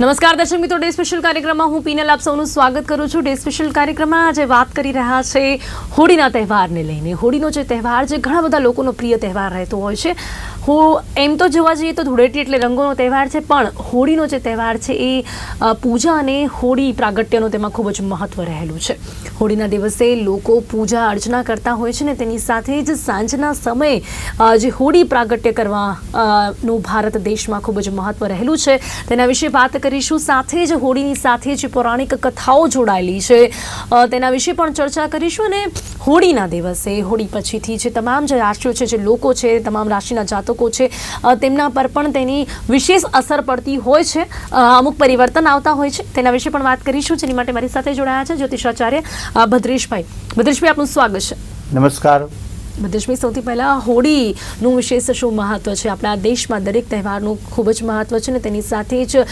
નમસ્કાર, દર્શક મિત્રો, ડે સ્પેશિયલ કાર્યક્રમમાં હું પીનલ આપ સૌનું સ્વાગત કરું છું. ડે સ્પેશિયલ કાર્યક્રમમાં આજે વાત કરી રહ્યા છે હોળીના તહેવારને લઈને. હોળીનો જે તહેવાર જે ઘણા બધા લોકોનો પ્રિય તહેવાર રહેતો હોય છે. હો એમ તો જોવા જઈએ તો ધૂળેટી એટલે રંગોનો તહેવાર છે, પણ હોળીનો જે તહેવાર છે, એ પૂજા અને હોળી પ્રાગટ્યનો તેમાં ખૂબ જ મહત્વ રહેલું છે. હોળીના દિવસે લોકો પૂજા અર્ચના કરતા હોય છે ને તેની સાથે જ સાંજના સમયે જે હોળી પ્રાગટ્ય કરવા નું ભારત દેશમાં ખૂબ જ મહત્વ રહેલું છે. તેના વિશે વાત કરીશું. સાથે જ હોળીની સાથે જ પૌરાણિક કથાઓ જોડાયેલી છે. તેના વિશે પણ ચર્ચા કરીશું અને હોળીના દિવસે, હોળી પછીથી જે તમામ જે રાશિઓ છે, જે લોકો છે તમામ રાશિના જાતકો છે તેમના પર પણ તેની વિશેષ અસર પડતી હોય છે. અમુક પરિવર્તન આવતા હોય છે. તેના વિશે પણ વાત કરીશું. જેની માટે મારી સાથે જોડાયા છે જ્યોતિષાચાર્ય ભદ્રેશભાઈ. ભદ્રેશભાઈ, આપનું સ્વાગત છે. નમસ્કાર. ભદ્રેશભાઈ સૌથી પહેલાં હોળીનું વિશેષ શું મહત્વ છે? આપણા દેશમાં દરેક તહેવારનું ખૂબ જ મહત્વ છે ને તેની સાથે જ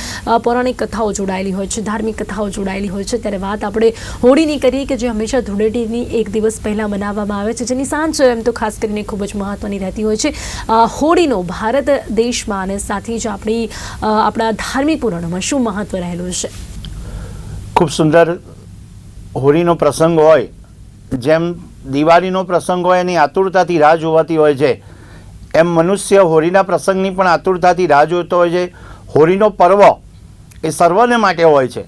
પૌરાણિક કથાઓ જોડાયેલી હોય છે, ધાર્મિક કથાઓ જોડાયેલી હોય છે. ત્યારે વાત આપણે હોળીની કરીએ કે જે હંમેશા ધૂળેટીની એક દિવસ પહેલાં મનાવવામાં આવે છે, જેની સાંજ એમ તો ખાસ કરીને ખૂબ જ મહત્વની રહેતી હોય છે. હોળીનો ભારત દેશમાં અને સાથે જ આપણી આપણા ધાર્મિક પુરાણોમાં શું મહત્વ રહેલું છે? ખૂબ સુંદર હોળીનો પ્રસંગ હોય, જેમ દિવાળીનો પ્રસંગ હોય એની આતુરતાથી રાહ જોવાતી હોય છે. એમ મનુષ્ય હોળીના પ્રસંગની પણ આતુરતાથી રાહ જોતો હોય છે. હોળીનો પર્વ એ સર્વને માટે હોય છે.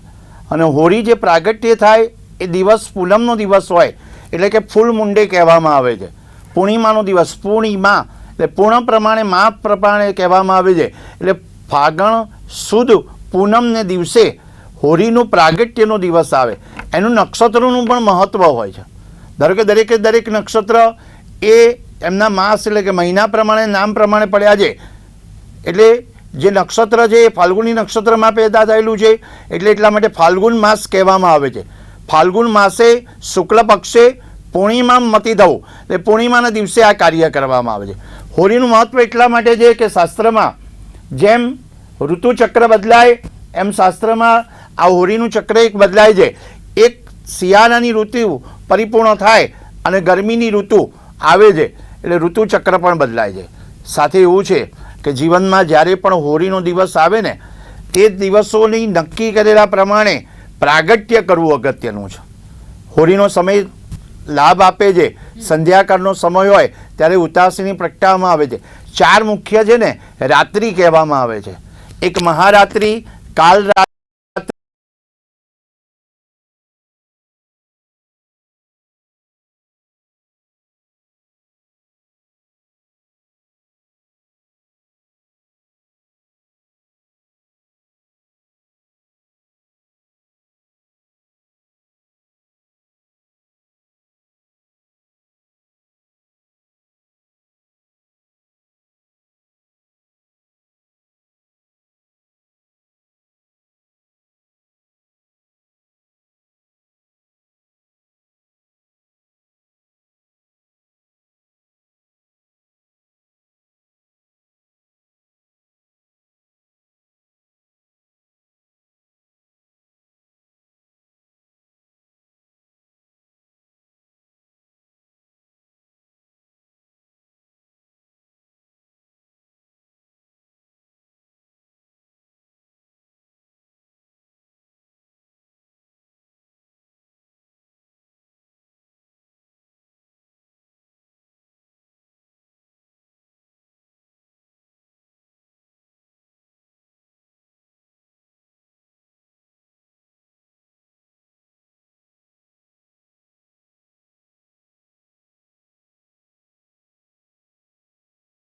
અને હોળી જે પ્રાગટ્ય થાય એ દિવસ પૂનમનો દિવસ હોય, એટલે કે ફૂલ મુંડે કહેવામાં આવે છે. પૂર્ણિમાનો દિવસ, પૂર્ણિમા, એટલે પૂર્ણ પ્રમાણે માપ પ્રમાણે કહેવામાં આવે છે. એટલે ફાગણ સુદ પૂનમને દિવસે હોળીનું પ્રાગટ્યનો દિવસ આવે. એનું નક્ષત્રનું પણ મહત્ત્વ હોય છે. ધારો કે દરેકે દરેક નક્ષત્ર એ એમના માસ એટલે કે મહિના પ્રમાણે, નામ પ્રમાણે પડ્યા છે. એટલે જે નક્ષત્ર છે એ ફાલ્ગુની નક્ષત્રમાં પેદા થયેલું છે, એટલે એટલા માટે ફાલ્ગુન માસ કહેવામાં આવે છે. ફાલ્ગુન માસે શુક્લ પક્ષે પૂર્ણિમા મતી થવું, એટલે પૂર્ણિમાના દિવસે આ કાર્ય કરવામાં આવે છે. હોળીનું મહત્વ એટલા માટે છે કે શાસ્ત્રમાં જેમ ઋતુચક્ર બદલાય, એમ શાસ્ત્રમાં આ હોળીનું ચક્ર એક બદલાય છે. એક શિયાળાની ઋતુ પરિપૂર્ણ થાય અને ગરમીની ઋતુ આવે છે, એટલે ઋતુચક્ર પણ બદલાય છે. સાથે એવું છે કે જીવનમાં જ્યારે પણ હોળીનો દિવસ આવે ને, તે દિવસોની નક્કી કરેલા પ્રમાણે પ્રાગટ્ય કરવું અગત્યનું છે. હોળીનો સમય લાભ આપે છે, સંધ્યાકાળનો સમય હોય ત્યારે ઉતાસીની પ્રગટાવવામાં આવે છે. ચાર મુખ્ય છે ને, રાત્રિ કહેવામાં આવે છે. એક મહારાત્રિ કાલ રાત્રિ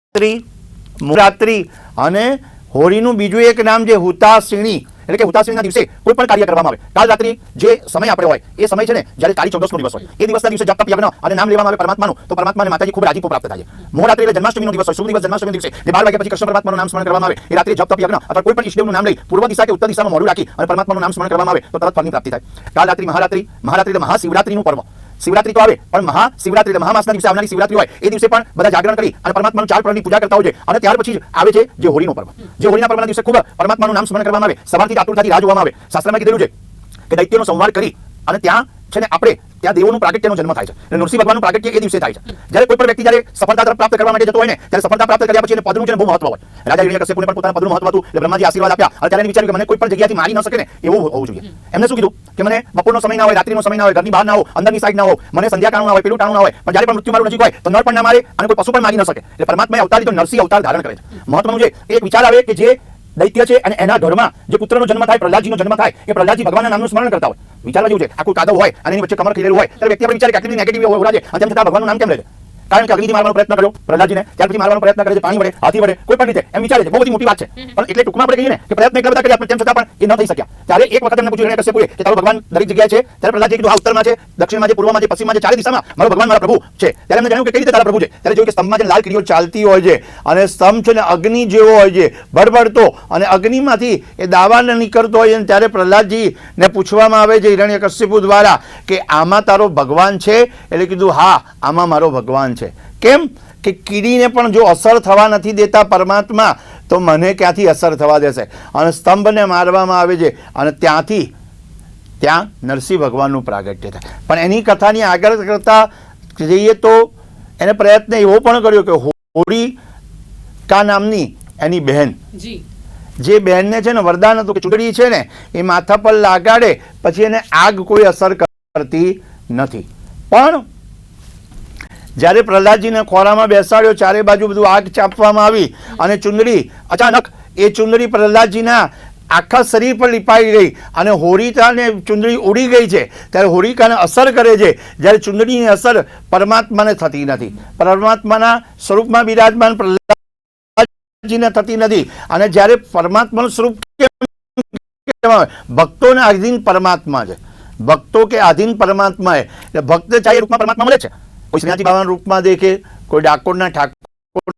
રાત્રિ અને હોળીનું બીજું એક નામ જે હુતાસિણી, એટલે કે હુતાસિણીના દિવસે કોઈ પણ કાર્ય કરવામાં આવે. કાલ રાત્રિ જે સમય આપણે હોય, એ સમય છે ને જ્યારે કાળી ચૌદસનો દિવસ હોય. એ દિવસના દિવસે જપ, યજ્ઞ અને નામ લેવામાં આવે પરમાત્માનું, તો પરમાત્માને માતાજી ખૂબ રાજીપો પ્રાપ્ત થાય છે. મોહરાત્રિ એટલે જન્માષ્ટમીનો દિવસ હોય, શુભ દિવસ જન્માષ્ટમી દિવસે ને બાર વાગ્યા પછી કૃષ્ણ પરમાત્માનું નામ સ્મરણ કરવામાં આવે. એ રાત્રે જપ, યજ્ઞ અથવા કોઈ પણ ઈષ્ટદેવનું નામ લઈ પૂર્વ દિશા કે ઉત્તર દિશામાં મોડું રાખી અને પરમાત્માનું નામ સ્મરણ કરવામાં આવે, તો તરત ફળની પ્રાપ્તિ થાય. કાલ રાત્રિ મહારાત્રિ મહારાત્રિ એટલે મહાશિવરાત્રિનું પર્વ. શિવરાત્રી તો આવે, પણ મહાશિવરાત્રી મહામાસના દિવસે આવનારી શિવરાત્રી હોય, એ દિવસે પણ બધા જાગરણ કરી અને પરમાત્માનું ચાર પ્રહરની પૂજા કરતા હોય છે. અને ત્યાર પછી જ આવે છે જે હોળીનો પર્વ. જે હોળીના પર્વના દિવસે ખૂબ પરમાત્માનું નામ સ્મરણ કરવામાં આવે. સવારથી આતુરતાથી રાહ આવે. શાસ્ત્રમાં કીધેલું છે કે દૈત્યનો સંહાર કરી અને ત્યાં છે ને આપણે ત્યાં દેવોનું પ્રાગટ્યનો જન્મ થાય છે. અને નરસિંહ ભગવાનનું પ્રાગટ્ય એ દિવસે થાય છે. જ્યારે કોઈ પણ વ્યક્તિ જ્યારે સફળતા તરફ પ્રાપ્ત કરવા માટે જતો હોય ને, ત્યારે સફળતા પ્રાપ્ત કર્યા પછી એને પદનું છે બહુ મહત્વ હોય. રાજા હિરણ્યકશ્યપુને પણ પોતાના પદનું મહત્વ હતું. એટલે બ્રહ્માજી આશીર્વાદ આપ્યા. અને ત્યારે વિચાર્યું કે મને કોઈ પણ જગ્યાથી મારી ન શકે ને, એવું હોવું જોઈએ. એમને શું કીધું? કે મને બપોરનો સમય ના હોય, રાત્રિનો સમય ના હોય, ઘરની બહાર ના હોય અંદરની સાઈડ ના હોય મને સંધ્યાકાળ ના હોય, પેલું ટાણું ના હોય, પણ જ્યારે પણ મૃત્યુ મારું નજીક હોય, તો નર પણ ના મારે અને કોઈ પશુ પણ મારી ન શકે. એટલે પરમાત્માએ અવતાર લીધો, નરસિંહ અવતાર ધારણ કરે છે. મહત્વનું છે એક વિચાર આવે કે જે દૈત્ય છે અને એના ઘરમાં જે પુત્રનો જન્મ થાય, પ્રહલાદજીનો જન્મ થાય, એ પ્રહલાદજી ભગવાનના નામનું સ્મરણ કરતા હોય. વિચારવા જેવું છે, આખું કાદવ હોય અને એની વચ્ચે કમર ખીલેલું હોય, ત્યારે વ્યક્તિ આપણે વિચારે કે આટલી નેગેટિવ હોય છે અને તેમ છતાં ભગવાનનું નામ કેમ લે છે? કારણ કે અગ્નિથી મારવાનો પ્રયત્ન કર્યો પ્રહલાદજીને. ત્યાર પછી મારવાનો પ્રયત્ન કરે છે પાણી વડે હાથી વડે કોઈ પણ રીતે. એમ વિચારે છે બહુ બધી મોટી વાત છે. પણ એટલે ટૂંકમાં આપણે કહીએ ને કે પ્રયત્ન એટલા બધા કર્યા તેમ છતાં પણ એ ન થઈ શક્યા. ત્યારે એક વખત એમને પૂછ્યું કશ્યપુએ કે તારો ભગવાન દરેક જગ્યાએ છે? ત્યારે પ્રહલાદજી કીધું આ ઉત્તરમાં છે દક્ષિણમાં છે પૂર્વમાં છે પશ્ચિમમાં છે ચારે દિશામાં મારો ભગવાન મારા પ્રભુ છે. ત્યારે એમને જાણ્યું કે કઈ રીતે તારા પ્રભુ છે? ત્યારે જોયું કે સ્તંભમાં જે લાલ કીડીઓ ચાલતી હોય છે અને સ્તંભ છે ને અગ્નિ જેવો હોય છે ભડભડતો. અને અગ્નિમાંથી એ દાવાને નીકળતો હોય છે અને ત્યારે પ્રહલાદજીને પૂછવામાં આવે છે હિરણ્ય કશ્યપુ દ્વારા કે આમાં તારો ભગવાન છે? એટલે કીધું હા આમાં મારો ભગવાન છે કેમ? કે કીડીને પણ જો અસર થવા નથી દેતા પરમાત્મા તો મને ક્યાંથી અસર થવા દેશે? અને સ્તંભને મારવામાં આવે છે. અને ત્યાંથી ત્યાં નરસિંહ ભગવાનનું પ્રાગટ્ય થાય. પણ એની કથાની આગળ કરતા જઈએ તો એને પ્રયત્ન એવો પણ કર્યો કે હોળી કા નામની એની બહેન. જે બહેનને છે ને વરદાન હતું કે ચૂંટણી છે ને એ માથા પર લાગાડે પછી એને આગ કોઈ અસર કરતી નથી. પણ જ્યારે પ્રહલાદજીને ખોરામાં બેસાડ્યો, ચારે બાજુ બધું આગ ચાપવામાં આવી અને ચુંદડી, અચાનક એ ચુંદડી પ્રહલાદજીના આખા શરીર પર લીપાઈ ગઈ અને હોરિકાને ચુંદડી ઉડી ગઈ છે. ત્યારે હોરિકાને અસર કરે છે. જ્યારે ચુંદડીની અસર પરમાત્માને થતી નથી. પરમાત્માના સ્વરૂપમાં બિરાજમાન પ્રહલાદજીને થતી નથી. અને જ્યારે પરમાત્માનું સ્વરૂપ ભક્તોને આધીન પરમાત્મા છે. ભક્તો કે આધીન પરમાત્મા ભક્ત ચાહે રૂપમાં પરમાત્મા મળે છે. કોઈ શ્રીનાથજી બાબાના રૂપમાં દેખે, કોઈ ડાકોરના ઠાકોર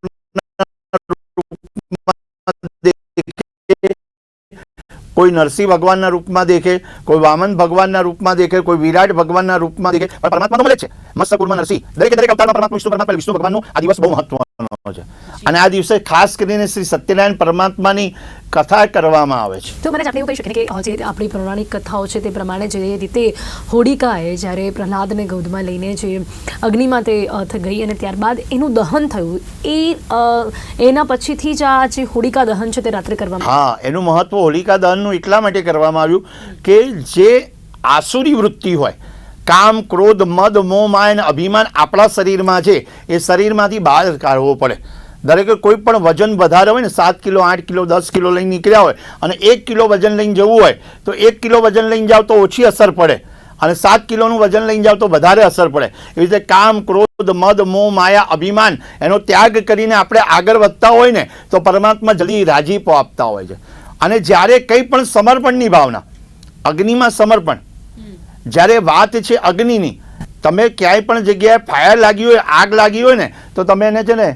કોઈ નરસિંહ ભગવાનના રૂપમાં દેખે, કોઈ વામન ભગવાનના રૂપમાં દેખે, કોઈ વિરાટ ભગવાનના રૂપમાં દેખે. પરમાત્મા તો મળે છે. મસ્ત કુળમાં નરસિંહ. દરેક દરેક અવતારમાં પરમાત્મા વિષ્ણુ પરમાત્મા વિષ્ણુ ભગવાનનો આ દિવસ બહુ મહત્વનો છે. અને આ દિવસે ખાસ કરીને શ્રી સત્યનારાયણ પરમાત્માની કથા કરવામાં આવે છે. તો મને આપણે એવું કહી શકીએ કે જે આપણી પૌરાણિક કથાઓ છે તે પ્રમાણે જે રીતે હોડિકાએ જ્યારે પ્રહલાદને ગૌધમાં લઈને જે અગ્નિમાં તે ગઈ અને ત્યારબાદ એનું દહન થયું એ એના પછીથી જ આ જે હોડિકા દહન છે તે રાત્રે કરવામાં હા એનું મહત્વ હોલિકા દહનનું એટલા માટે કરવામાં આવ્યું કે જે આસુરી વૃત્તિ હોય કામ ક્રોધ મદ મોહ માય અને અભિમાન આપણા શરીરમાં છે એ શરીરમાંથી બહાર કાઢવો પડે. દરેક કોઈ પણ વજન વધારે હોય ને, સાત કિલો, આઠ કિલો, દસ કિલો લઈને નીકળ્યા હોય અને એક કિલો વજન લઈને જવું હોય, તો એક કિલો વજન લઈને જાઓ તો ઓછી અસર પડે. અને સાત કિલોનું વજન લઈને જાઓ તો વધારે અસર પડે. એવી રીતે કામ, ક્રોધ, મદ, મોહ, માયા, અભિમાન, એનો ત્યાગ કરીને આપણે આગળ વધતા હોય ને, તો પરમાત્મા જલ્દી રાજીપો આપતા હોય છે. અને જ્યારે કંઈ પણ સમર્પણની ભાવના, અગ્નિમાં સમર્પણ, જ્યારે વાત છે અગ્નિની, તમે ક્યાંય પણ જગ્યાએ ફાયર લાગી હોય, આગ લાગી હોય ને, તો તમે એને છે ને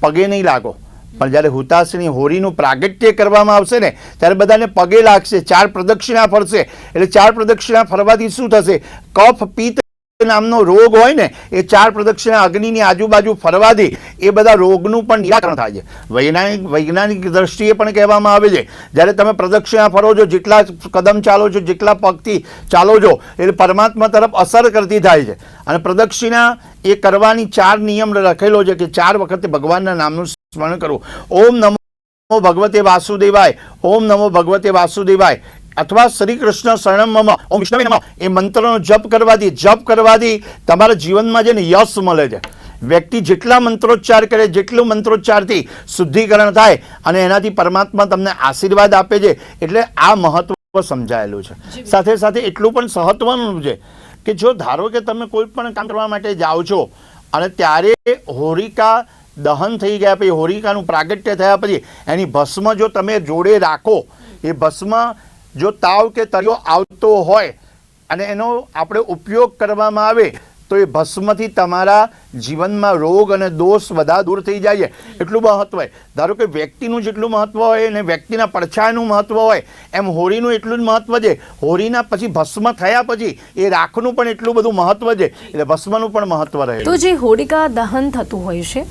પગે નહીં લાગો. પણ જ્યારે હુતાશની હોળીનું પ્રાગટ્ય કરવામાં આવશે ને, ત્યારે બધાને પગે લાગશે, ચાર પ્રદક્ષિણા ફરશે. એટલે ચાર પ્રદક્ષિણા ફરવાથી શું થશે? કફ પિત્ત નામનો રોગ હોય ને, એ ચાર પ્રદક્ષિણા અગ્નિની આજુબાજુ ફરવાથી એ બધા રોગનું પણ નિરાકરણ થાય છે. વૈજ્ઞાનિક વૈજ્ઞાનિક દ્રષ્ટિએ પણ કહેવામાં આવે છે, જ્યારે તમે પ્રદક્ષિણા ફરો છો, જેટલા કદમ ચાલો છો, જેટલા પગથી ચાલો છો, એટલે પરમાત્મા તરફ અસર કરતી થાય છે. અને પ્રદક્ષિણા એ કરવાની ચાર નિયમ લખેલો છે કે ચાર વખતે ભગવાનના નામનું સ્મરણ કરવું ઓમ નમો ભગવતે વાસુદેવાય, ઓમ નમો ભગવતે વાસુદેવાય અથવા શ્રી કૃષ્ણ શરણમ મમ ઓમ વિષ્ણવે નમઃ. એ મંત્રનો જપ કરવાથી જપ કરવાથી તમારા જીવનમાં છે ને યશ મળે છે. વ્યક્તિ જેટલા મંત્રોચ્ચાર કરે જેટલું મંત્રોચ્ચારથી શુદ્ધિકરણ થાય અને એનાથી પરમાત્મા તમને આશીર્વાદ આપે છે એટલે આ મહત્વ સમજાયેલું છે. સાથે સાથે એટલું પણ સહત્વનું છે કે જો ધારો કે તમે કોઈ પણ કામ કરવા માટે જાઓ છો અને ત્યારે હોરિકા દહન થઈ ગયા પછી હોરિકાનું પ્રાગટ્ય થયા પછી એની ભસ્મ જો તમે જોડે રાખો એ ભસ્મ જો તાવ કે તળિયો આવતો હોય અને એનો આપણે ઉપયોગ કરવામાં આવે તો એ ભસ્મથી તમારા જીવનમાં રોગ અને દોષ બધા દૂર થઈ જાય એટલું મહત્વ હોય. ધારો કે વ્યક્તિનું જેટલું મહત્વ હોય અને વ્યક્તિના પડછાયાનું મહત્વ હોય, એમ હોળીનું એટલું જ મહત્વ છે. હોળીના પછી ભસ્મ થયા પછી એ રાખનું પણ એટલું બધું મહત્વ છે. એટલે ભસ્મનું પણ મહત્વ રહે તો જે હોળિકા દહન થતું હોય છે,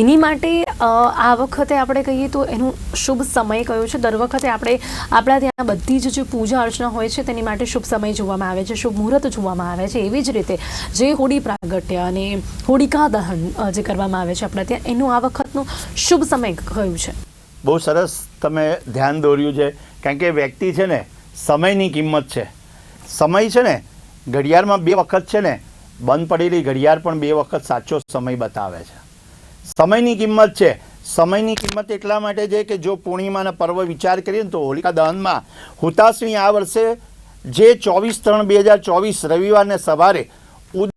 એની માટે આ વખતે આપણે કહીએ તો એનું શુભ સમય કયો છે? દર વખતે આપણે, આપણા ત્યાં બધી જ જે પૂજા અર્ચના હોય છે, તેની માટે શુભ સમય જોવામાં આવે છે, શુભ મુહૂર્ત જોવામાં આવે છે. એવી જ રીતે જે હોળી પ્રાગટ્ય અને હોળિકા દહન જે કરવામાં આવે છે આપણા ત્યાં, એનું આ વખતનું શુભ સમય કયું છે? બહુ સરસ તમે ધ્યાન દોર્યું છે, કારણ કે વ્યક્તિ છે ને, સમયની કિંમત છે. સમય છે ને, ઘડિયાળમાં બે વખત છે ને, બંધ પડેલી ઘડિયાળ પણ બે વખત સાચો સમય બતાવે છે. સમયની કિંમત છે. સમયની કિંમત એટલા માટે છે કે જો પૂર્ણિમાના પર્વ વિચાર કરીએ ને તો હોલિકા દહનમાં હુતાશ્રી આ વર્ષે જે ચોવીસ ત્રણ બે હજાર ચોવીસ રવિવારને સવારે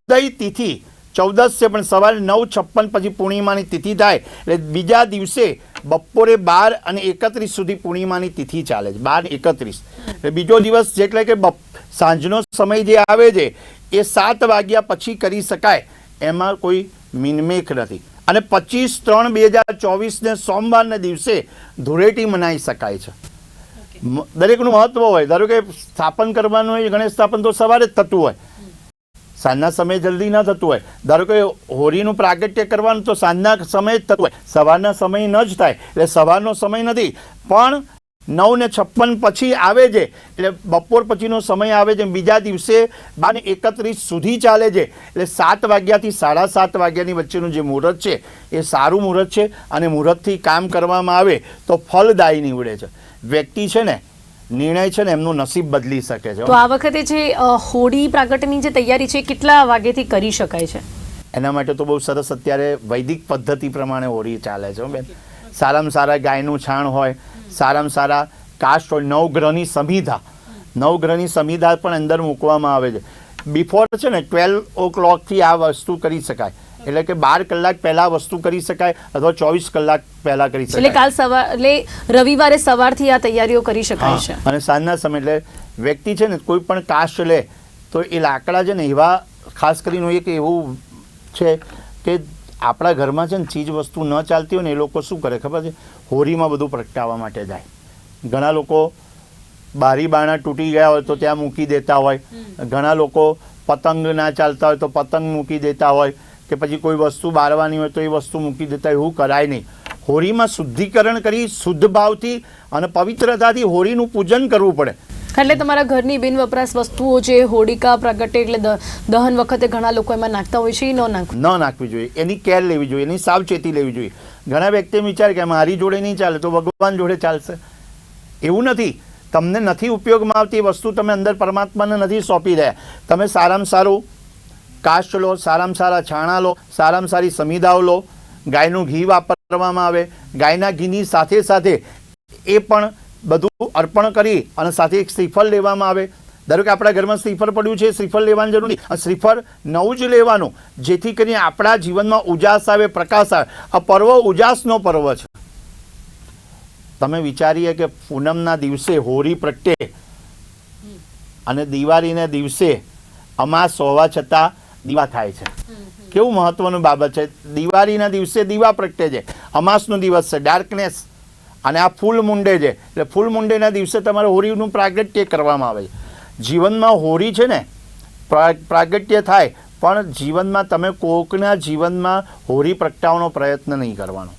ઉદય તિથિ. ચૌદસ છે પણ સવારે નવ છપ્પન પછી પૂર્ણિમાની તિથિ થાય. એટલે બીજા દિવસે બપોરે બાર અને એકત્રીસ સુધી પૂર્ણિમાની તિથિ ચાલે છે. બાર એકત્રીસ. એટલે બીજો દિવસ એટલે કે બપ સાંજનો સમય જે આવે છે એ સાત વાગ્યા પછી કરી શકાય. એમાં કોઈ મિનમેક નથી. અને પચીસ ત્રણ બે હજાર ચોવીસને સોમવારના દિવસે ધૂળેટી મનાઈ શકાય છે. દરેકનું મહત્વ હોય. ધારો કે સ્થાપન કરવાનું હોય ગણેશ સ્થાપન તો સવારે જ થતું હોય. સાંજના સમયે જલ્દી ન થતું હોય. ધારો કે હોળીનું પ્રાગટ્ય કરવાનું તો સાંજના સમયે જ થતું હોય. સવારના સમય ન જ થાય, એટલે સવારનો સમય નથી. પણ નવ ને છપ્પન પછી આવે છે, એટલે બપોર પછીનો સમય આવે છે. બીજા દિવસે બાર એકત્રીસ સુધી ચાલે છે. એટલે સાત વાગ્યાથી સાડા સાત વાગ્યાની વચ્ચેનું જે મુહૂર્ત છે, એ સારું મુહૂર્ત છે. અને મુહૂર્તથી કામ કરવામાં આવે તો ફલદાયી નીવડે છે. વ્યક્તિ છે ને નિર્ણય છે ને એમનું નસીબ બદલી શકે છે તો આ વખતે જે હોળી પ્રાગટની જે તૈયારી છે કેટલા વાગ્યાથી કરી શકાય છે? એના માટે તો બહુ સરસ અત્યારે વૈદિક પદ્ધતિ પ્રમાણે હોળી ચાલે છે બેન. સારામાં સારા ગાયનું છાણ હોય સારામાં સારા કાસ્ટ હોય નવગ્રહની સંહિતા નવગ્રહની સંહિતા પણ અંદર મૂકવામાં આવે છે. બિફોર છે ને ટ્વેલ્વ ઓ ક્લોકથી આ વસ્તુ કરી શકાય. એટલે કે બાર કલાક પહેલાં વસ્તુ કરી શકાય અથવા ચોવીસ કલાક પહેલાં કરી શકાય. એટલે કાલ સવાર એટલે રવિવારે સવારથી આ તૈયારીઓ કરી શકાય છે. અને સાંજના સમય એટલે વ્યક્તિ છે ને કોઈ પણ કાસ્ટ લે તો એ લાકડા છે ને એવા ખાસ કરીને એક એવું છે કે આપણા ઘરમાં છે ને ચીજ વસ્તુ ન ચાલતી હોય ને એ લોકો શું કરે ખબર છે? હોળીમાં બધું પ્રગટાવવા માટે જાય. ઘણા લોકો બારી બારણા તૂટી ગયા હોય તો ત્યાં મૂકી દેતા હોય. ઘણા લોકો પતંગ ના ચાલતા હોય તો પતંગ મૂકી દેતા હોય. કે પછી કોઈ વસ્તુ બારવાની હોય તો એ વસ્તુ મૂકી દેતા હોય એવું કરાય નહીં. હોળીમાં શુદ્ધિકરણ કરી શુદ્ધ ભાવથી અને પવિત્રતાથી હોળીનું પૂજન કરવું પડે. એટલે તમારા ઘરની બિન વપરાશ વસ્તુઓ જે હોળિકા પ્રગટે એટલે દહન વખતે ઘણા લોકો એમાં નાખતા હોય છે એ ન નાખવું? ન નાખવી જોઈએ. એની કેર લેવી જોઈએ એની સાવચેતી લેવી જોઈએ. ઘણા વ્યક્તિ વિચારે કે મારી જોડે નહીં ચાલે તો ભગવાન જોડે ચાલશે. એવું નથી. તમને નથી ઉપયોગમાં આવતી એ વસ્તુ તમે અંદર પરમાત્માને નથી સોંપી રહ્યા. તમે સારામાં સારું કાસ્ટ લો, સારામાં સારા છાણા લો, સારામાં સારી સમિદાઓ લો. ગાયનું ઘી વાપરવામાં આવે. ગાયના ઘીની સાથે સાથે એ પણ બધું અર્પણ કરી અને સાથે એક શ્રીફળ લેવામાં આવે. ધારો કે આપણા ઘરમાં શ્રીફળ પડ્યું છે, શ્રીફળ લેવાની જરૂર નહીં. શ્રીફળ નવું જ લેવાનું, જેથી કરીને આપણા જીવનમાં ઉજાસ આવે, પ્રકાશ આવે. આ પર્વ ઉજાસનો પર્વ છે. તમે વિચારીએ કે પૂનમના દિવસે હોળી પ્રગટે અને દિવાળીના દિવસે અમાસ હોવા છતાં દીવા થાય છે. કેવું મહત્વનું બાબત છે? દિવાળીના દિવસે દીવા પ્રગટે છે. અમાસનો દિવસ છે ડાર્કનેસ. અને આ ફૂલ મુંડે છે. એટલે ફૂલ મુંડેના દિવસે તમારે હોળીનું પ્રાગટ્ય કરવામાં આવે છે. જીવનમાં હોળી છે ને પ્રા- પ્રાગટ્ય થાય પણ જીવનમાં તમે કોકના જીવનમાં હોળી પ્રગટાવવાનો પ્રયત્ન નહીં કરવાનો.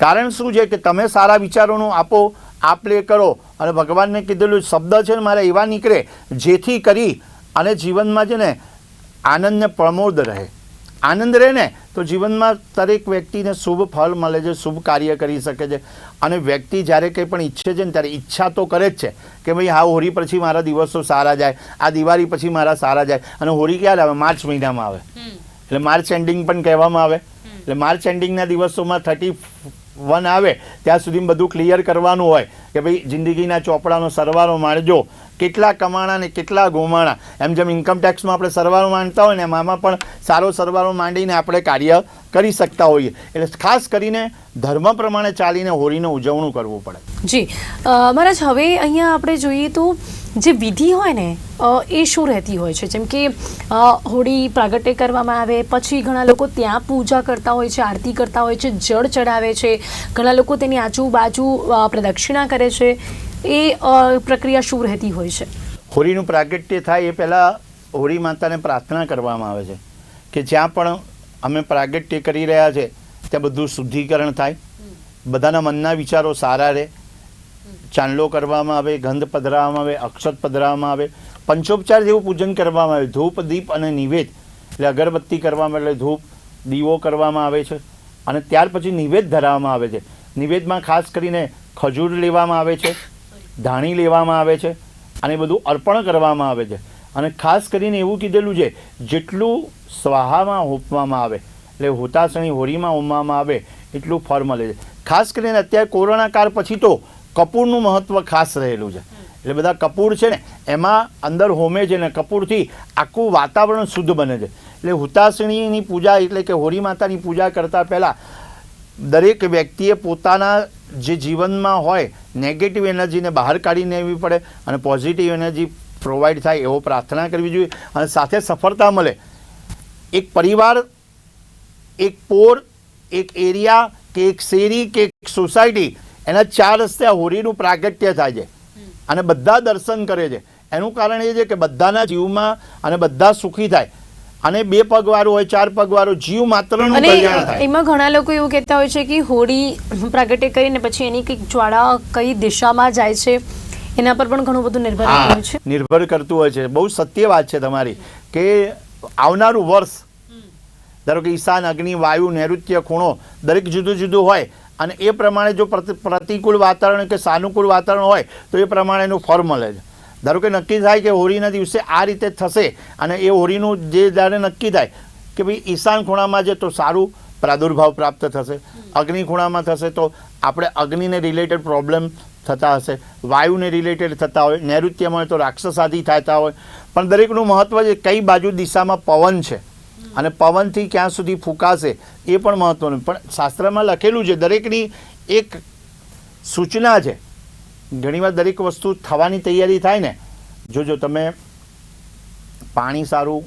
કારણ શું છે કે તમે સારા વિચારોનું આપો આપ લે કરો. અને ભગવાનને કીધેલું શબ્દ છે ને મારે એવા નીકળે જેથી કરી અને જીવનમાં છે ને આનંદને પ્રમોદ રહે. આનંદ રહે ને તો જીવનમાં દરેક વ્યક્તિને શુભ ફળ મળે છે શુભ કાર્ય કરી શકે છે. અને વ્યક્તિ જ્યારે કંઈ પણ ઈચ્છે છે ને ત્યારે ઈચ્છા તો કરે જ છે કે ભાઈ હા હોળી પછી મારા દિવસો સારા જાય આ દિવાળી પછી મારા સારા જાય. અને હોળી ક્યારે આવે? માર્ચ મહિનામાં આવે. એટલે માર્ચ એન્ડિંગ પણ કહેવામાં આવે. એટલે માર્ચ એન્ડિંગના દિવસોમાં થર્ટી વન આવે, ત્યાં સુધી બધું ક્લિયર કરવાનું હોય કે ભાઈ જિંદગીના ચોપડાનો સરવાળો માણજો. કેટલા કમાણા ને કેટલા ગોમાણા. એમ જેમ ઇન્કમ ટેક્સમાં આપણે સરવાળો માંડતા હોય ને, એમ પણ સારો સરવાળો માંડીને આપણે કાર્ય કરી શકતા હોઈએ. એટલે ખાસ કરીને ધર્મ પ્રમાણે ચાલીને હોળીનું ઉજવણું કરવું પડે. જી. મહારાજ, હવે અહીંયા આપણે જોઈએ તો જે વિધિ હોય ને એ શું રહેતી હોય છે? જેમ કે હોળી પ્રાગટ્ય કરવામાં આવે, પછી ઘણા લોકો ત્યાં પૂજા કરતા હોય છે, આરતી કરતા હોય છે, જળ ચડાવે છે, ઘણા લોકો તેની આજુબાજુ પ્રદક્ષિણા કરે છે. એ પ્રક્રિયા શું રહેતી હોય છે? હોળીનું પ્રાગટ્ય થાય એ પહેલાં હોળી માતાને પ્રાર્થના કરવામાં આવે છે કે જ્યાં પણ અમે પ્રાગટ્ય કરી રહ્યા છે, ત્યાં બધું શુદ્ધિકરણ થાય. બધાના મનના વિચારો સારા રહે. ચાંદલો કરવામાં આવે, ગંધ પધરાવવામાં આવે, અક્ષત પધરાવવામાં આવે, પંચોપચાર જેવું પૂજન કરવામાં આવે. ધૂપ, દીપ અને નિવેદ. એટલે અગરબત્તી કરવામાં એટલે ધૂપ, દીવો કરવામાં આવે છે. અને ત્યાર પછી નિવેદ ધરાવવામાં આવે છે. નિવેદમાં ખાસ કરીને ખજૂર લેવામાં આવે છે, ધાણી લેવામાં આવે છે અને બધું અર્પણ કરવામાં આવે છે. અને ખાસ કરીને એવું કીધેલું છે, જેટલું સ્વાહામાં હોપવામાં આવે, એટલે હોતાસણી હોરીમાં હોમવામાં આવે, એટલું ફળ મળે છે. ખાસ કરીને અત્યારે કોરોના કાળ પછી તો કપૂરનું મહત્ત્વ ખાસ રહેલું છે. એટલે બધા કપૂર છે ને, એમાં અંદર હોમે છે ને, કપૂરથી આખું વાતાવરણ શુદ્ધ બને છે. એટલે હુતાસણીની પૂજા એટલે કે હોળી માતાની પૂજા કરતાં પહેલાં દરેક વ્યક્તિએ પોતાના જે જીવનમાં હોય નેગેટિવ એનર્જીને બહાર કાઢી લેવી પડે અને પોઝિટિવ એનર્જી પ્રોવાઈડ થાય એવો પ્રાર્થના કરવી જોઈએ અને સાથે સફળતા મળે. એક પરિવાર, એક પોર, એક એરિયા કે એક શેરી કે એક સોસાયટી એના ચાર રસ્તે આ હોળીનું પ્રાગટ્ય થાય છે. અને બધા દર્શન કરે છે. એનું કારણ એ છે કે બધાના જીવમાં અને બધા સુખી થાય. અને બે પગવાળું હોય ચાર પગવાળું જીવ માત્ર એમાં ઘણા લોકો એવું કહેતા હોય છે કે હોળી પ્રાગટ્ય કરીને પછી એની કંઈક જ્વાળા કઈ દિશામાં જાય છે એના પર પણ ઘણું બધું નિર્ભર હોય છે. નિર્ભર કરતું હોય છે. બહુ સત્ય વાત છે તમારી કે આવનારું વર્ષ ધારો કે ઈશાન અગ્નિ વાયુ નૈઋત્ય ખૂણો દરેક જુદું જુદું હોય અને એ પ્રમાણે જો પ્રતિ- પ્રતિકૂળ વાતાવરણ કે સાનુકૂળ વાતાવરણ હોય, તો એ પ્રમાણે એનું જ ધારો કે નક્કી થાય કે હોળીના દિવસે આ રીતે થશે અને એ હોળીનું જે જ્યારે નક્કી થાય કે ભાઈ ઈશાન ખૂણામાં છે તો સારું પ્રાદુર્ભાવ પ્રાપ્ત થશે. અગ્નિ ખૂણામાં થશે તો આપણે અગ્નિને રિલેટેડ પ્રોબ્લેમ થતા હશે. વાયુને રિલેટેડ થતા હોય. નૈઋત્યમાં હોય તો રાક્ષસાદી થતા હોય. પણ દરેકનું મહત્ત્વ છે, કઈ બાજુ દિશામાં પવન છે? અને પવનથી ક્યાં સુધી ફૂંકાશે એ પણ મહત્ત્વનું પણ શાસ્ત્રમાં લખેલું છે દરેકની એક સૂચના છે. ઘણીવાર દરેક વસ્તુ થવાની તૈયારી થાય ને જોજો તમે પાણી સારું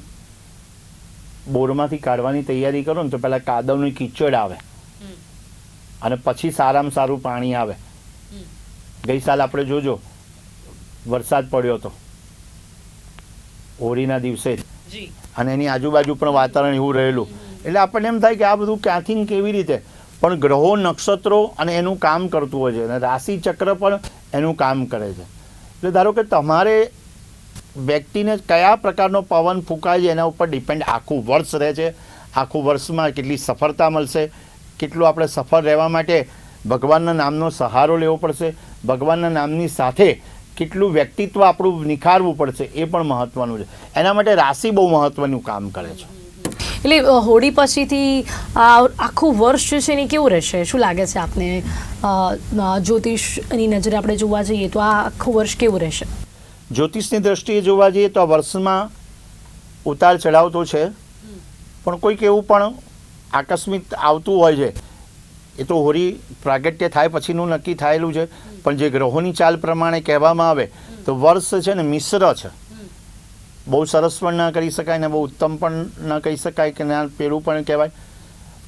બોરમાંથી કાઢવાની તૈયારી કરો ને તો પહેલાં કાદવની કીચડ આવે. અને પછી સારામાં સારું પાણી આવે. ગઈ સાલ આપણે જોજો વરસાદ પડ્યો હતો. હોળીના દિવસે જ. અને એની આજુબાજુ પણ વાતાવરણ એવું રહેલું. એટલે આપણને એમ થાય કે આ બધું ક્યાંથી કેવી રીતે? પણ ગ્રહો, નક્ષત્રો અને એનું કામ કરતું હોય છે. અને રાશિ ચક્ર પણ એનું કામ કરે છે. એટલે ધારો કે તમારે વ્યક્તિને કયા પ્રકારનો પવન ફૂંકાય છે, એના ઉપર ડિપેન્ડ આખું વર્ષ રહે છે. આખું વર્ષમાં કેટલી સફળતા મળશે? કેટલું આપણે સફળ રહેવા માટે ભગવાનના નામનો સહારો લેવો પડશે? ભગવાનના નામની સાથે કેટલું વ્યક્તિત્વ આપણું નિખારવું પડશે એ પણ મહત્વનું છે. એના માટે રાશિ બહુ મહત્વનું કામ કરે છે. એટલે હોળી પછીથી આ આખું વર્ષ જે છે એની કેવું રહેશે? શું લાગે છે આપને? જ્યોતિષની નજરે આપણે જોવા જઈએ તો આ આખું વર્ષ કેવું રહેશે? જ્યોતિષની દ્રષ્ટિએ જોવા જઈએ તો આ વર્ષમાં ઉતાર ચઢાવ તો છે. પણ કોઈક એવું પણ આકસ્મિક આવતું હોય છે. એ તો હોળી પ્રાગટ્ય થાય પછીનું નક્કી થયેલું છે. પણ જે ગ્રહોની ચાલ પ્રમાણે કહેવામાં આવે, તો વર્ષ છે ને મિશ્ર છે. બહુ સરસ પણ ન કરી શકાય ને બહુ ઉત્તમ પણ ન કહી શકાય કે ના પેલું પણ કહેવાય.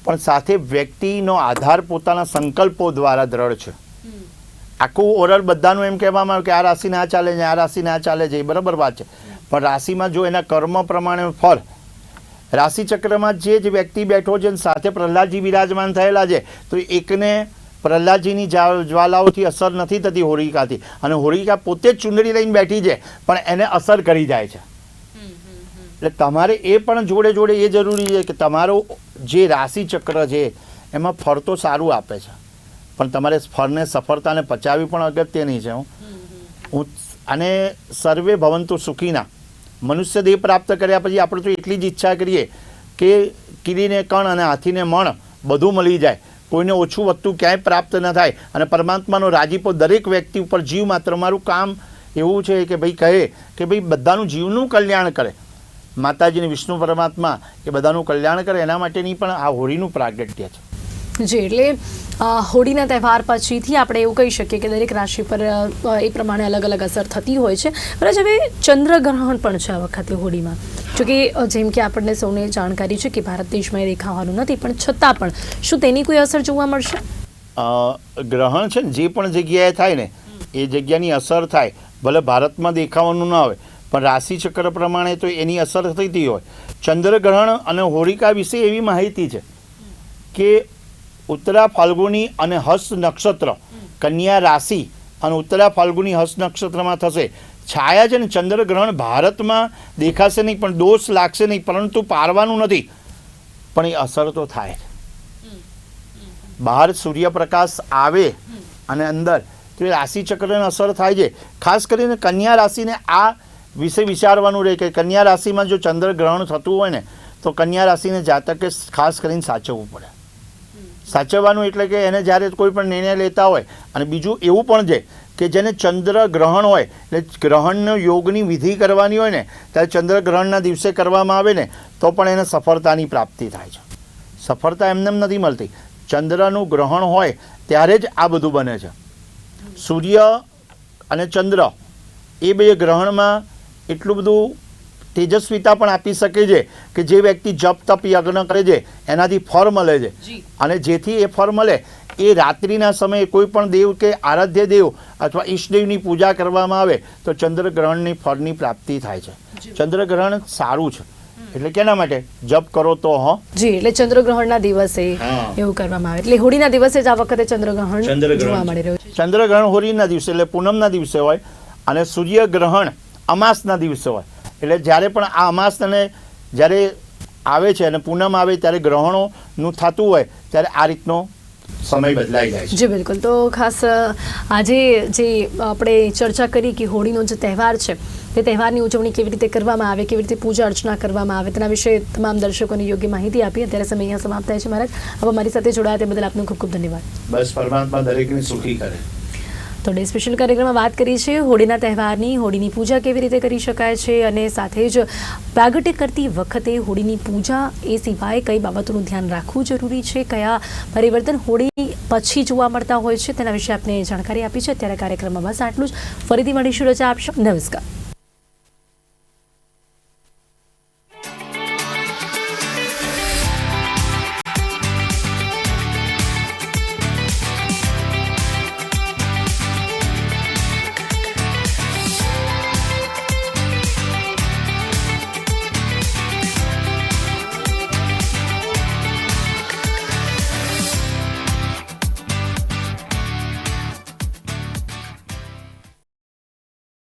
પણ સાથે વ્યક્તિનો આધાર પોતાના સંકલ્પો દ્વારા દ્રઢ છે. આખું ઓરલ બધાનું એમ કહેવામાં આવે કે આ રાશિ ના ચાલે છે આ રાશિ ના ચાલે છે, એ બરાબર વાત છે. પણ રાશિમાં જો એના કર્મ પ્રમાણે ફળ, રાશિચક્રમાં જે જ વ્યક્તિ બેઠો છે સાથે પ્રહલાદજી બિરાજમાન થયેલા છે, તો એકને પ્રહલાદજીની જ્વાલાઓથી અસર નથી થતી હોળિકાથી અને હોળિકા પોતે જ ચુંદડી લઈને બેઠી છે, પણ એને અસર કરી જાય છે. એટલે તમારે એ પણ જોડે જોડે એ જરૂરી છે કે તમારો જે રાશિ ચક્ર છે, એમાં ફળ તો સારું આપે છે. પણ તમારે ફળને સફળતાને પચાવી પણ અગત્યની છે, હું. અને સર્વે ભવંતુ સુખીના. મનુષ્ય દેહ પ્રાપ્ત કર્યા પછી આપણે તો એટલી જ ઈચ્છા કરીએ કે કીડીને કણ અને હાથીને મણ બધું મળી જાય. કોઈને ઓછું વધતું ક્યાંય પ્રાપ્ત ન થાય. અને પરમાત્માનો રાજીપો દરેક વ્યક્તિ ઉપર જીવ માત્ર મારું કામ એવું છે કે ભાઈ કહે કે ભાઈ બધાનું જીવનું કલ્યાણ કરે. માતાજીને વિષ્ણુ પરમાત્મા એ બધાનું કલ્યાણ કરે, એના માટેની પણ આ હોળીનું પ્રાગટ્ય છે. જી એટલે હોળીના તહેવાર પછીથી આપણે એવું કહી શકીએ કે દરેક રાશિ પર એ પ્રમાણે અલગ અલગ અસર થતી હોય છે. પરંતુ હવે ચંદ્રગ્રહણ પણ છે આ વખતે હોળીમાં. જોકે જેમ કે આપણને સૌને જાણકારી છે કે ભારત દેશમાં એ દેખાવાનું નથી, પણ છતાં પણ શું તેની કોઈ અસર જોવા મળશે? ગ્રહણ છે ને, જે પણ જગ્યાએ થાય ને, એ જગ્યાની અસર થાય. ભલે ભારતમાં દેખાવાનું ન આવે, પણ રાશિ ચક્ર પ્રમાણે તો એની અસર થતી હોય. ચંદ્રગ્રહણ અને હોળિકા વિશે એવી માહિતી છે કે ઉત્તરા ફાલ્ગુની અને હસ્ત નક્ષત્ર, કન્યા રાશિ અને ઉત્તરા ફાલ્ગુની હસ્ત નક્ષત્રમાં થશે. છાયા છે ને ચંદ્રગ્રહણ ભારતમાં દેખાશે નહીં, પણ દોષ લાગશે નહીં, પરંતુ પારવાનું નથી. પણ એ અસર તો થાય. બહાર સૂર્યપ્રકાશ આવે અને અંદર, તો એ રાશિચક્રને અસર થાય છે. ખાસ કરીને કન્યા રાશિને આ વિશે વિચારવાનું રહે કે કન્યા રાશિમાં જો ચંદ્રગ્રહણ થતું હોય ને, તો કન્યા રાશિને જાતકે ખાસ કરીને સાચવવું પડે. સાચવવાનું એટલે કે એને જ્યારે કોઈ પણ નિર્ણય લેતા હોય, અને બીજું એવું પણ છે કે જેને ચંદ્ર ગ્રહણ હોય, એટલે ગ્રહણનો યોગની વિધિ કરવાની હોય ને, ત્યારે ચંદ્ર ગ્રહણના દિવસે કરવામાં આવે ને, તો પણ એને સફળતાની પ્રાપ્તિ થાય છે. સફળતા એમને એમ નથી મળતી. ચંદ્રનું ગ્રહણ હોય, ત્યારે જ આ બધું બને છે. સૂર્ય અને ચંદ્ર, એ બે ગ્રહણમાં એટલું બધું તેજસ્વીતા પણ આપી શકે છે કે જે વ્યક્તિ જપ તપ યજ્ઞ કરે છે એનાથી ફળ મળે છે. અને જેથી એ ફળ મળે એ રાત્રિના સમયે કોઈ પણ દેવ કે આરાધ્ય દેવ અથવા ઈષ્ટદેવની પૂજા કરવામાં આવે તો ચંદ્રગ્રહણની ફળની પ્રાપ્તિ થાય છે. ચંદ્રગ્રહણ સારું છે. એટલે કેના માટે? જપ કરો તો હ. જી એટલે ચંદ્રગ્રહણના દિવસે એવું કરવામાં આવે. એટલે હોળીના દિવસે જ આ વખતે ચંદ્રગ્રહણ ચંદ્રગ્રહણ. જોવા મળી રહ્યું છે. ચંદ્રગ્રહણ હોળીના દિવસે એટલે પૂનમના દિવસે હોય અને સૂર્યગ્રહણ અમાસના દિવસે હોય. એટલે જ્યારે પણ આ અમાસ અને જ્યારે આવે છે અને પૂનમ આવે ત્યારે ગ્રહણોનું થતું હોય ત્યારે આ રીતનો સમય બદલાઈ જાય છે. જી બિલકુલ. તો ખાસ આજે જે આપણે ચર્ચા કરી કે હોળીનો જે તહેવાર છે તે તહેવારની ઉજવણી કેવી રીતે કરવામાં આવે કેવી રીતે પૂજા અર્ચના કરવામાં આવે તેના વિશે તમામ દર્શકોને યોગ્ય માહિતી આપી. અત્યારે સમય અહીંયા સમાપ્ત થાય છે મહારાજ. હવે મારી સાથે જોડાયા તે બદલ આપનો ખૂબ ખૂબ ધન્યવાદ. બસ પરમાત્મા દરેકને સુખી કરે. તો સ્પેશિયલ કાર્યક્રમમાં વાત કરી છે. હોળીના તહેવારની હોળીની પૂજા કેવી રીતે કરી શકાય છે અને સાથે જ પ્રાગટ્ય કરતી વખતે હોળીની પૂજા એ સિવાય કઈ બાબતોનું ધ્યાન રાખવું જરૂરી છે? કયા પરિવર્તન હોળી પછી જોવા મળતા હોય છે તેના વિશે આપને જાણકારી આપી છે. અત્યારે કાર્યક્રમમાં બસ આટલું જ. ફરીથી મળીશું રજા આપશો. નમસ્કાર.